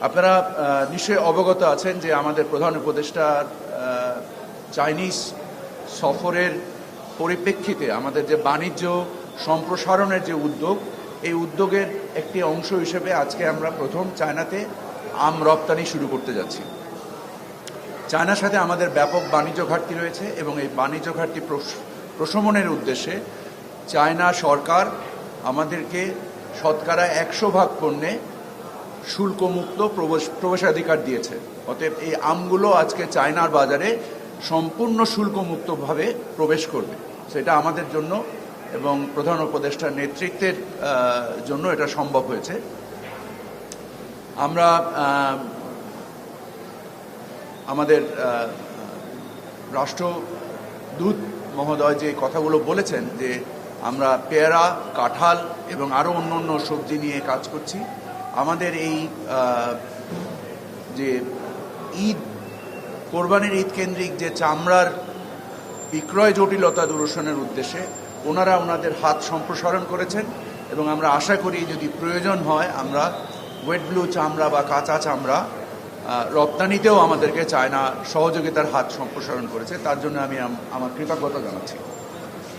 আপনারা নিশ্চয়ই অবগত আছেন যে আমাদের প্রধান উপদেষ্টা চাইনিজ সফরের পরিপ্রেক্ষিতে আমাদের যে বাণিজ্য সম্প্রসারণের যে উদ্যোগ, এই উদ্যোগের একটি অংশ হিসেবে আজকে আমরা প্রথম চায়নাতে আম রপ্তানি শুরু করতে যাচ্ছি। চায়নার সাথে আমাদের ব্যাপক বাণিজ্য ঘাটতি রয়েছে এবং এই বাণিজ্য ঘাটতি প্রশ- প্রশমনের উদ্দেশ্যে চায়না সরকার আমাদেরকে শতকরা একশো ভাগ পণ্যে শুল্কমুক্ত প্রবেশ, প্রবেশাধিকার দিয়েছে। অতএব এই আমগুলো আজকে চায়নার বাজারে সম্পূর্ণ শুল্কমুক্তভাবে প্রবেশ করবে। সেটা আমাদের জন্য এবং প্রধান উপদেষ্টার নেতৃত্বের জন্য এটা সম্ভব হয়েছে। আমরা আমাদের রাষ্ট্রদূত মহোদয় যে কথাগুলো বলেছেন যে আমরা পেয়ারা, কাঁঠাল এবং আরও অন্য অন্য সবজি নিয়ে কাজ করছি। আমাদের এই যে ঈদ, কোরবানির ঈদ কেন্দ্রিক যে চামড়ার বিক্রয় জটিলতা দূরসনের উদ্দেশ্যে ওনারা ওনাদের হাত সম্প্রসারণ করেছেন এবং আমরা আশা করি যদি প্রয়োজন হয় আমরা ওয়েট ব্লু চামড়া বা কাঁচা চামড়া রপ্তানিতেও আমাদেরকে চায়না সহযোগিতার হাত সম্প্রসারণ করেছে। তার জন্য আমি আমার কৃতজ্ঞতা জানাচ্ছি।